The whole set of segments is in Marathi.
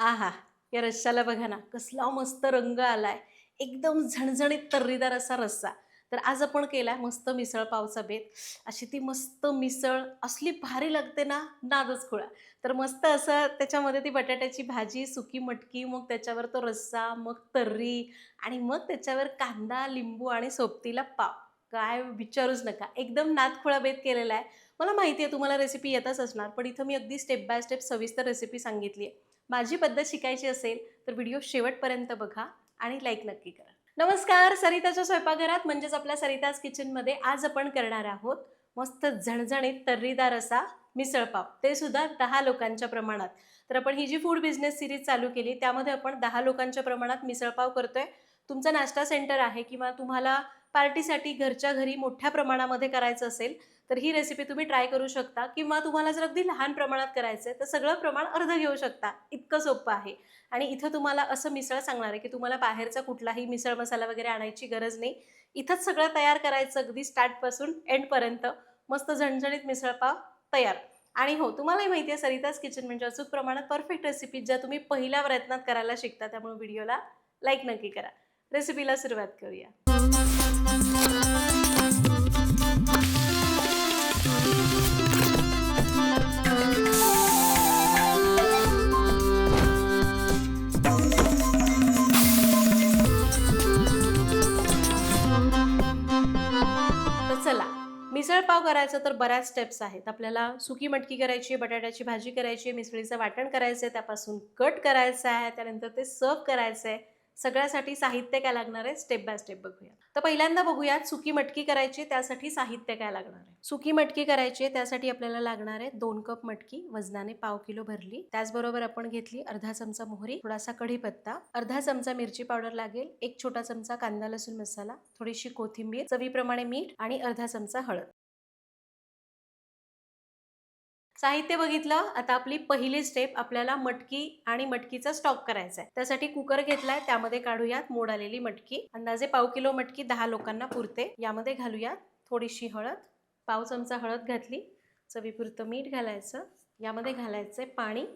आहा या रश्श्याला बघा ना कसला मस्त रंग आलाय. एकदम झणझणीत तर्रीदार असा रस्सा. तर आज आपण केलाय मस्त मिसळ पावचा बेत. अशी ती मस्त मिसळ असली भारी लागते ना नादच खुळा. तर मस्त असं त्याच्यामध्ये ती बटाट्याची भाजी सुकी मटकी मग त्याच्यावर तो रस्सा मग तर्री आणि मग त्याच्यावर कांदा लिंबू आणि सोबतीला पाव. काय विचारूच नका. एकदम नादखुळा बेत केलेला आहे. मला माहिती आहे तुम्हाला रेसिपी येतच असणार पण इथं मी अगदी स्टेप बाय स्टेप सविस्तर रेसिपी सांगितली आहे. माझी पद्धत शिकायची असेल तर व्हिडिओ शेवटपर्यंत बघा आणि लाईक नक्की करा. नमस्कार सरिताच्या स्वयंपाकघरात म्हणजेच आपल्या सरिताज किचनमध्ये आज आपण करणार आहोत मस्त झणझणीत तर्रीदार असा मिसळपाव ते सुद्धा दहा लोकांच्या प्रमाणात. तर आपण ही जी फूड बिझनेस सिरीज चालू केली त्यामध्ये आपण दहा लोकांच्या प्रमाणात मिसळपाव करतोय. तुमचा नाश्ता सेंटर आहे किंवा तुम्हाला पार्टीसाठी घरच्या घरी मोठ्या प्रमाणामध्ये करायचं असेल तर ही रेसिपी तुम्ही ट्राय करू शकता. किंवा तुम्हाला जर अगदी लहान प्रमाणात करायचं आहे तर सगळं प्रमाण अर्ध घेऊ शकता. इतकं सोपं आहे. आणि इथं तुम्हाला असं मिसळ सांगणार आहे की तुम्हाला बाहेरचा कुठलाही मिसळ मसाला वगैरे आणायची गरज नाही. इथंच सगळं तयार करायचं अगदी स्टार्टपासून एंडपर्यंत मस्त झणझणीत मिसळपाव तयार. आणि हो तुम्हालाही माहिती आहे सरिताज किचन म्हणजे अचूक प्रमाणात परफेक्ट रेसिपी ज्या तुम्ही पहिल्या प्रयत्नात करायला शिकता. त्यामुळे व्हिडिओला लाईक नक्की करा. रेसिपीला सुरुवात करूया. चला मिसळ पाव करायचं तर बऱ्याच स्टेप्स आहेत. आपल्याला सुकी मटकी करायची आहे बटाट्याची भाजी करायची आहे मिसळीचं वाटण करायचं आहे त्यापासून कट करायचं आहे त्यानंतर ते सर्व करायचं आहे सगळ्यासाठी साहित्य काय लागणार आहे? स्टेप बाय स्टेप बघूया. तर पहिल्यांदा बघूयात सुकी मटकी करायची त्यासाठी साहित्य काय लागणार आहे? सुकी मटकी करायची त्यासाठी आपल्याला लागणार आहे दोन कप मटकी वजनाने पाव किलो भरली. त्याचबरोबर आपण घेतली अर्धा चमचा मोहरी थोडासा कढीपत्ता. अर्धा चमचा मिरची पावडर लागेल एक छोटा चमचा कांदा लसूण मसाला थोडीशी कोथिंबीर चवीप्रमाणे मीठ आणि अर्धा चमचा हळद. साहित्य बघितलं आता आपली पहिली स्टेप आपल्याला मटकी आणि मटकीचा स्टॉक करायचा आहे त्यासाठी कुकर घेतलाय त्यामध्ये काढूयात मोड आलेली मटकी. अंदाजे पाव किलो मटकी दहा लोकांना पुरते. यामध्ये घालूयात थोडीशी हळद पाव चमचा हळद घातली चवीपुरतं मीठ घालायचं. यामध्ये घालायचंय पाणी.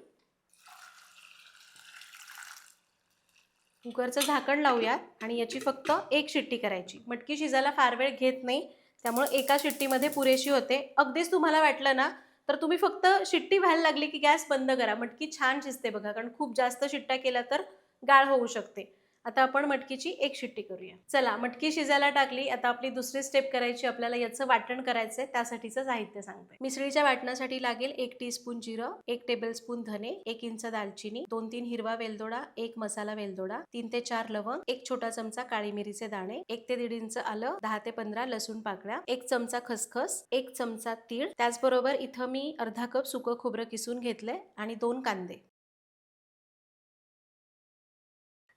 कुकरचं झाकण लावूयात आणि याची फक्त एक शिट्टी करायची. मटकी शिजायला फार वेळ घेत नाही त्यामुळे एका शिट्टीमध्ये पुरेशी होते. अगदीच तुम्हाला वाटलं ना तर तुम्ही फक्त शिट्टी व्हायला लागली की गॅस बंद करा मटकी छान शिजते बघा कारण खूप जास्त शिट्ट्या केल्या तर गाळ होऊ शकते. आता आपण मटकीची एक शिट्टी करूया. चला मटकी शिजायला टाकली आता आपली दुसरी स्टेप करायची आपल्याला याचं वाटण करायचंय त्यासाठीचं साहित्य सांगते. मिसळीच्या वाटणासाठी लागेल एक टीस्पून जिरं एक टेबलस्पून धने एक इंच दालचिनी दोन तीन हिरवा वेलदोडा एक मसाला वेलदोडा तीन ते चार लवंग एक छोटा चमचा काळी मिरीचे दाणे एक ते दीड इंच आलं दहा ते पंधरा लसूण पाकळ्या एक चमचा खसखस एक चमचा तीळ. त्याचबरोबर इथं मी अर्धा कप सुकं खोबरं किसून घेतलंय आणि दोन कांदे.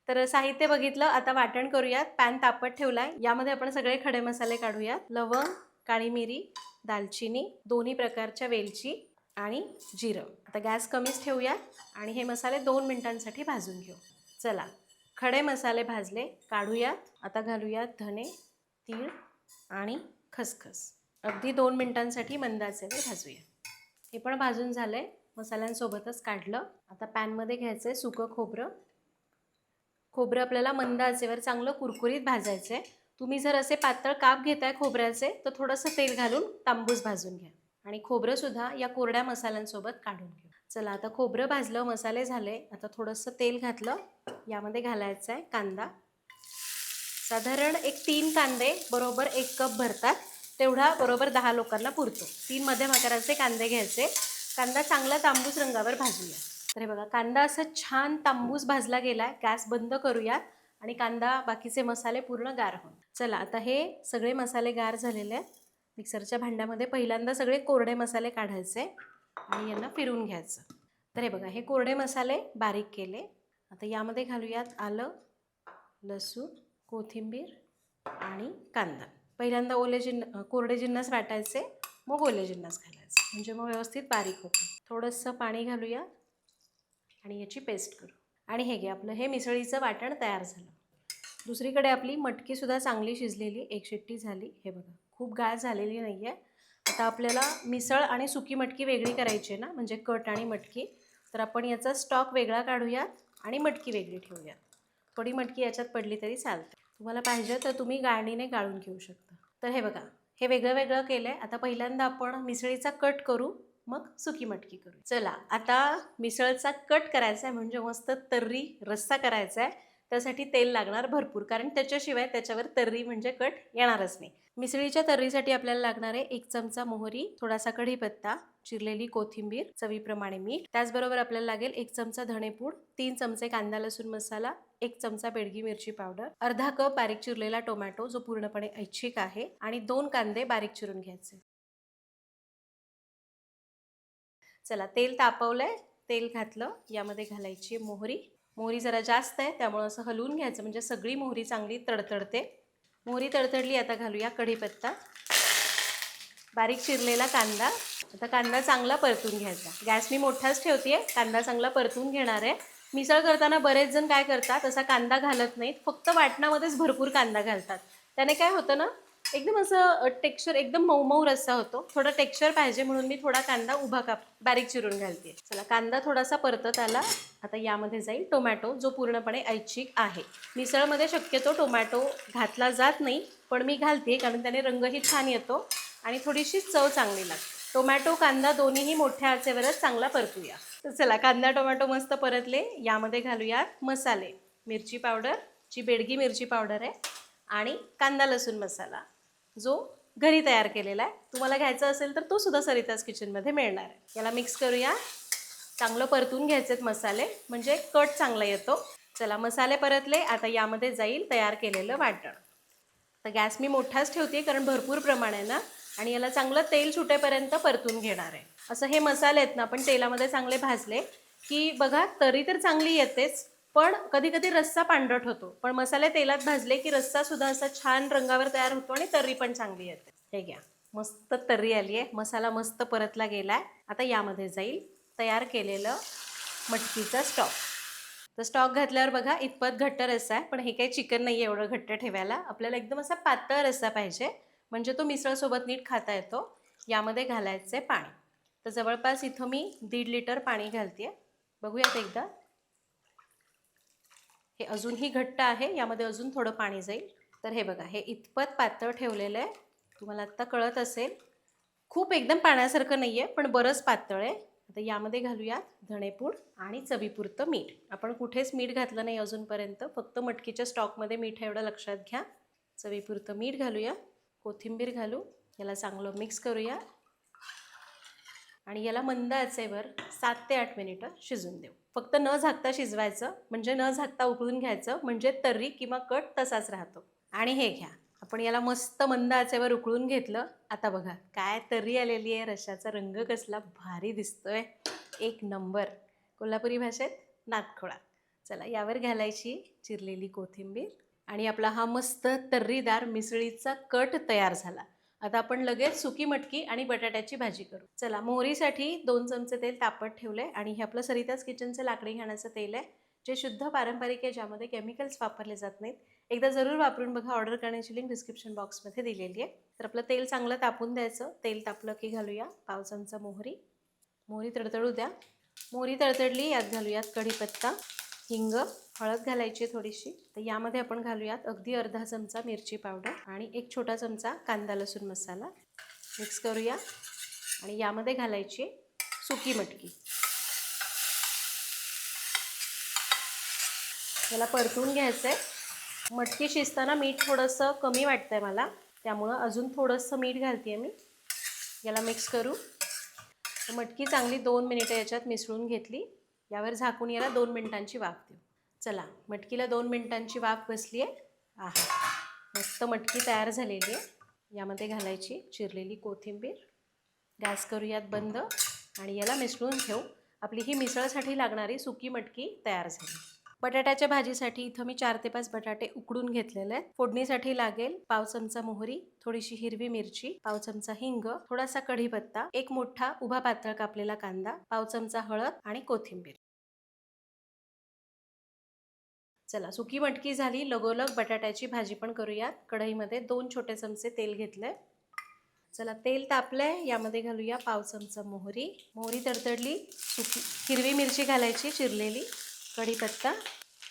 तर साहित्य बघितलं आता वाटण करूयात. पॅन तापत ठेवलाय. यामध्ये आपण सगळे खडे मसाले काढूयात. लवंग काळी मिरी दालचिनी दोन्ही प्रकारच्या वेलची आणि जिरं. आता गॅस कमीच ठेवूयात आणि हे मसाले दोन मिनिटांसाठी भाजून घेऊ. चला खडे मसाले भाजले काढूयात. आता घालूयात धने तीळ आणि खसखस. अगदी दोन मिनिटांसाठी मंद ते भाजूया. हे पण भाजून झालं आहे मसाल्यांसोबतच काढलं. आता पॅनमध्ये घ्यायचं आहे सुकं खोबरं. खोबरं आपल्याला मंद आचेवर चांगलं कुरकुरीत भाजायचं आहे. तुम्ही जर असे पातळ काप घेताय खोबऱ्याचे तर थोडंसं तेल घालून तांबूस भाजून घ्या. आणि खोबरंसुद्धा या कोरड्या मसाल्यांसोबत काढून घ्या. चला आता खोबरं भाजलं मसाले झाले. आता थोडंसं तेल घातलं. यामध्ये घालायचं आहे कांदा. साधारण एक तीन कांदे बरोबर एक कप भरतात. तेवढा बरोबर दहा लोकांना पुरतो. तीन मध्यम आकाराचे कांदे घ्यायचे. कांदा चांगला तांबूस रंगावर भाजूया. तर हे बघा कांदा असं छान तांबूस भाजला गेलाय गॅस बंद करूयात आणि कांदा बाकीचे मसाले पूर्ण गार होऊन. चला आता हे सगळे मसाले गार झालेले आहेत. मिक्सरच्या भांड्यामध्ये पहिल्यांदा सगळे कोरडे मसाले काढायचे आणि यांना फिरून घ्यायचं. तर हे बघा हे कोरडे मसाले बारीक केले. आता यामध्ये घालूयात आलं लसूण कोथिंबीर आणि कांदा. पहिल्यांदा ओले जिन्न कोरडे जिन्नस वाटायचे मग ओले जिन्नस घालायचे. म्हणजे मग व्यवस्थित बारीक होतं थोडंसं पाणी घालूया आणि याची पेस्ट करू. आणि हे घे आपलं हे मिसळीचं वाटण तयार झालं. दुसरीकडे आपली मटकीसुद्धा चांगली शिजलेली एक शिट्टी झाली. हे बघा खूप गाळ झालेली नाही आहे आता आपल्याला मिसळ आणि सुकी मटकी वेगळी करायची आहे ना म्हणजे कट आणि मटकी तर आपण याचा स्टॉक वेगळा काढूयात आणि मटकी वेगळी ठेवूयात. थोडी मटकी याच्यात पडली तरी चालते. तुम्हाला पाहिजे तर तुम्ही गाळणीने गाळून घेऊ शकता. तर हे बघा हे वेगळं वेगळं केलं आहे आता पहिल्यांदा आपण मिसळीचा कट करू. मग सुकी मटकी करू चला आता मिसळचा कट करायचा आहे म्हणजे मस्त तर्री रस्सा करायचा आहे त्यासाठी तेल लागणार भरपूर कारण त्याच्याशिवाय त्याच्यावर तर्री म्हणजे कट येणारच नाही. मिसळीच्या तर्रीसाठी आपल्याला लागणार आहे एक चमचा मोहरी थोडासा कढीपत्ता चिरलेली कोथिंबीर चवीप्रमाणे मीठ. त्याचबरोबर आपल्याला लागेल एक चमचा धणेपूड तीन चमचे कांदा लसूण मसाला एक चमचा बेडगी मिरची पावडर अर्धा कप बारीक चिरलेला टोमॅटो जो पूर्णपणे ऐच्छिक आहे आणि दोन कांदे बारीक चिरून घ्यायचे. चला तेल तापवलंय तेल घातलं यामध्ये घालायची मोहरी. मोहरी जरा जास्त आहे त्यामुळं असं हलवून घ्यायचं म्हणजे सगळी मोहरी चांगली तडतडते. मोहरी तडतडली आता घालूया कढीपत्ता. बारीक चिरलेला कांदा. आता कांदा चांगला परतून घ्यायचा. गॅस मी मोठाच ठेवते कांदा चांगला परतून घेणार आहे. मिसळ करताना बरेच जण काय करतात असा कांदा घालत नाहीत फक्त वाटणामध्येच भरपूर कांदा घालतात. त्याने काय होतं ना एकदम असं टेक्स्चर एकदम मऊ मऊ रस्सा होतो. थोडं टेक्स्चर पाहिजे म्हणून मी थोडा कांदा उभा काप बारीक चिरून घालते. चला कांदा थोडासा परतत आला. आता यामध्ये जाईल टोमॅटो जो पूर्णपणे ऐच्छिक आहे. मिसळमध्ये शक्यतो टोमॅटो घातला जात नाही पण मी घालते कारण त्याने रंगही छान येतो आणि थोडीशी चव चांगली लागते. टोमॅटो कांदा दोन्हीही मोठ्या आचेवरच चांगला परतूया. तर चला कांदा टोमॅटो मस्त परतले. यामध्ये घालूयात मसाले. मिरची पावडर जी बेडगी मिरची पावडर आहे आणि कांदा लसूण मसाला. जो घरी तयार केलेला आहे. तुम्हाला घ्यायचा असेल तर तो सुद्धा सरिताज किचनमध्ये मिळणार आहे. याला मिक्स करूया. चांगलं परतून घ्यायचे मसाले. म्हणजे कट चांगला येतो. चला मसाले परतले. आता यामध्ये जाईल तयार केलेलं वाटण. तर गॅस मी मोठाच ठेवते कारण भरपूर प्रमाण आहे ना. आणि याला चांगलं तेल सुटेपर्यंत परतून घेणार आहे. असं हे मसाले आहेत ना आपण तेलामध्ये चांगले भाजले की बघा तरी तर चांगली येतेच. पण कधी कधी रस्सा पांढरट होतो. पण मसाले तेलात भाजले की रस्सा सुद्धा असा छान रंगावर तयार होतो आणि तर्री पण चांगली येते. हे घ्या. मस्त तर्री आली आहे. मसाला मस्त परतला गेला आहे आता यामध्ये जाईल तयार केलेलं मटकीचा स्टॉक तर स्टॉक घातल्यावर बघा इतपत घट्ट रस्सा आहे. पण हे काही चिकन नाही आहे एवढं घट्ट ठेवायला. आपल्याला एकदम असा पातळ रस्सा पाहिजे. म्हणजे तो मिसळसोबत नीट खाता येतो. यामध्ये घालायचं आहे पाणी. तर जवळपास इथं मी दीड लिटर पाणी घालते बघूयात एकदा. हे अजूनही घट्ट आहे यामध्ये अजून थोडं पाणी जाईल. तर हे बघा हे इतपत पातळ ठेवलेलं आहे. तुम्हाला आत्ता कळत असेल. खूप एकदम पाण्यासारखं नाही आहे पण बरंच पातळ आहे. आता यामध्ये घालूयात धणेपूड आणि चवीपुरतं मीठ. आपण कुठेच मीठ घातलं नाही अजूनपर्यंत. फक्त मटकीच्या स्टॉकमध्ये मीठ एवढं लक्षात घ्या. चवीपुरतं मीठ घालूया. कोथिंबीर घालू. याला चांगलं मिक्स करूया. आणि याला मंद आचेवर सात ते आठ मिनिटं शिजून देऊ. फक्त न झाकता शिजवायचं म्हणजे न झाकता उकळून घ्यायचं म्हणजे तर्री किंवा कट तसाच राहतो. आणि हे घ्या. आपण याला मस्त मंद आचेवर उकळून घेतलं. आता बघा काय तर्री आलेली आहे. रशाचा रंग कसला भारी दिसतोय. एक नंबर. कोल्हापुरी भाषेत नातखोळा. चला यावर घालायची चिरलेली कोथिंबीर आणि आपला हा मस्त तर्रीदार मिसळीचा कट तयार झाला. आता आपण लगेच सुकी मटकी आणि बटाट्याची भाजी करू. चला मोहरीसाठी दोन चमचे तेल तापत ठेवले आणि हे आपलं सरिताच किचनचं लाकडी घाण्याचं तेल आहे जे शुद्ध पारंपरिक आहे ज्यामध्ये केमिकल्स वापरले जात नाहीत. एकदा जरूर वापरून बघा ऑर्डर करण्याची लिंक डिस्क्रिप्शन बॉक्समध्ये दिलेली आहे. तर आपलं तेल चांगलं तापून द्यायचं. तेल तापलं की घालूया पाव चमचा मोहरी. मोहरी तडतडू द्या. मोहरी तडतडली यात घालूयात कढीपत्ता. हिंग हळद घालायची आहे थोडीशी. तर यामध्ये आपण घालूयात अगदी अर्धा चमचा मिरची पावडर आणि एक छोटा चमचा कांदा लसूण मसाला. मिक्स करूया. आणि यामध्ये घालायची सुकी मटकी. याला परतून घ्यायचं आहे मटकी शिजताना मीठ थोडंसं कमी वाटतं आहे मला. त्यामुळं अजून थोडंसं मीठ घालते मी. याला मिक्स करू. मटकी चांगली दोन मिनिटं याच्यात मिसळून घेतली. यावर झाकून याला दोन मिनिटांची वाफ देऊ. चला मटकीला दोन मिनिटांची वाफ बसली आहे आहा मस्त मटकी तयार झालेली आहे. यामध्ये घालायची चिरलेली कोथिंबीर. गॅस करूयात बंद. आणि याला मिसळून ठेवू आपली ही मिसळसाठी लागणारी सुकी मटकी तयार झाली. बटाट्याच्या भाजीसाठी इथं मी चार ते पाच बटाटे उकडून घेतलेले आहेत. फोडणीसाठी लागेल पाव चमचा मोहरी थोडीशी हिरवी मिरची पाव चमचा हिंग थोडासा कढीपत्ता एक मोठा उभा पातळ कापलेला कांदा पाव चमचा हळद आणि कोथिंबीर. चला सुकी मटकी झाली. लगोलग बटाट्याची भाजी पण करूयात. कढईमध्ये दोन छोटे चमचे तेल घेतले चला तेल तापलंय. यामध्ये घालूया पाव चमचा मोहरी. मोहरी तडतडली सुकी हिरवी मिरची घालायची चिरलेली. कढीपत्ता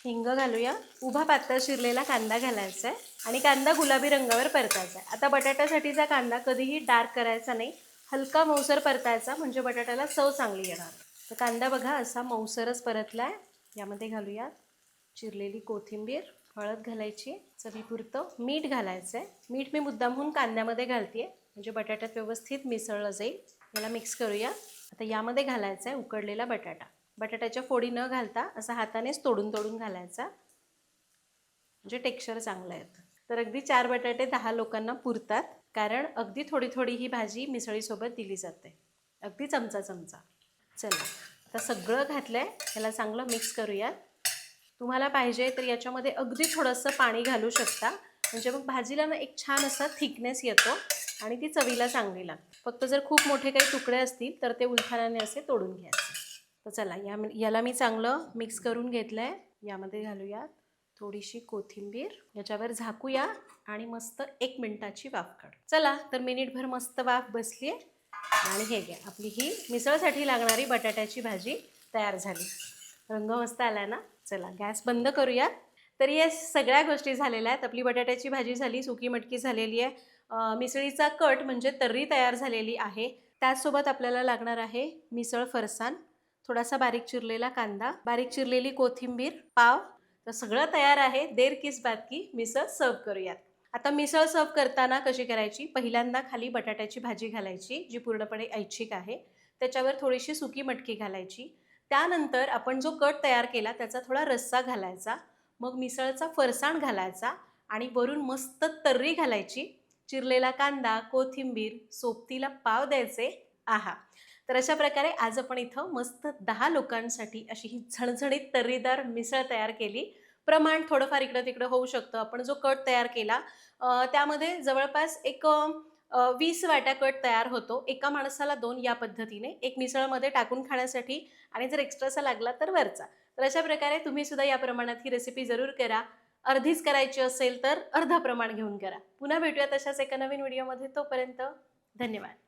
हिंग घालूया. उभा पातळ शिरलेला कांदा घालायचा आहे आणि कांदा गुलाबी रंगावर परतायचा आहे. आता बटाट्यासाठीचा कांदा कधीही डार्क करायचा नाही. हलका मऊसर परतायचा म्हणजे बटाट्याला चव चांगली येणार. तर कांदा बघा असा मऊसरच आहे यामध्ये घालूया चिरलेली कोथिंबीर हळद घालायची चवीपुरतं मीठ घालायचं आहे मीठ मी मुद्दामहून कांद्यामध्ये घालते म्हणजे बटाट्यात व्यवस्थित मिसळलं जाईल. याला मिक्स करूया. आता यामध्ये घालायचा आहे उकडलेला बटाटा. बटाट्याच्या फोडी न घालता असा हातानेच तोडून तोडून घालायचा. म्हणजे टेक्स्चर चांगलं आहेत तर अगदी चार बटाटे दहा लोकांना पुरतात कारण अगदी थोडी थोडी ही भाजी मिसळीसोबत दिली जाते. अगदी चमचा चमचा. चला आता सगळं घातलं आहे याला चांगलं मिक्स करूयात. तुम्हाला पाहिजे तर याच्यामध्ये अगदी थोडंसं पाणी घालू शकता. म्हणजे मग भाजीला ना एक छान असा थिकनेस येतो आणि ती चवीला चांगली लागते. फक्त जर खूप मोठे काही तुकडे असतील तर ते उलथानाने असे तोडून घ्यायचे. तर चला या याला मी चांगलं मिक्स करून घेतलं आहे यामध्ये घालूयात थोडीशी कोथिंबीर. याच्यावर झाकूया आणि मस्त एक मिनटाची वाफ काढू. चला तर मिनिटभर मस्त वाफ बसली आहे आणि हे घ्या आपली ही मिसळसाठी लागणारी बटाट्याची भाजी तयार झाली. रंग मस्त आला ना? चला गॅस बंद करूया तर या सगळ्या गोष्टी झालेल्या आहेत. आपली बटाट्याची भाजी झाली सुकी मटकी झालेली आहे. मिसळीचा कट म्हणजे तर्री तयार झालेली आहे. त्याचसोबत आपल्याला लागणार आहे मिसळ फरसाण. थोडासा बारीक चिरलेला कांदा बारीक चिरलेली कोथिंबीर पाव तर सगळं तयार आहे. देर किस बात की मिसळ सर्व करूयात. आता मिसळ सर्व करताना कशी करायची? पहिल्यांदा खाली बटाट्याची भाजी घालायची जी पूर्णपणे ऐच्छिक आहे. त्याच्यावर थोडीशी सुकी मटकी घालायची. त्यानंतर आपण जो कट तयार केला त्याचा थोडा रस्सा घालायचा. मग मिसळचा फरसाण घालायचा आणि वरून मस्त तर्री घालायची. चिरलेला कांदा कोथिंबीर सोबतीला पाव द्यायचे. आहा! तर अशा प्रकारे आज आपण इथं मस्त दहा लोकांसाठी अशी ही झणझणीत तर्रीदार मिसळ तयार केली. प्रमाण थोडंफार इकडं तिकडं होऊ शकतं. आपण जो कट तयार केला त्यामध्ये जवळपास एक वीस वाट्या कट तयार होतो. एका माणसाला दोन या पद्धतीने. एक मिसळमध्ये टाकून खाण्यासाठी आणि जर एक्स्ट्राचा लागला तर वरचा. तर अशा प्रकारे तुम्ही सुद्धा या प्रमाणात ही रेसिपी जरूर करा. अर्धीच करायची असेल तर अर्धा प्रमाण घेऊन करा. पुन्हा भेटूया तशाच एका नवीन व्हिडिओमध्ये तोपर्यंत धन्यवाद.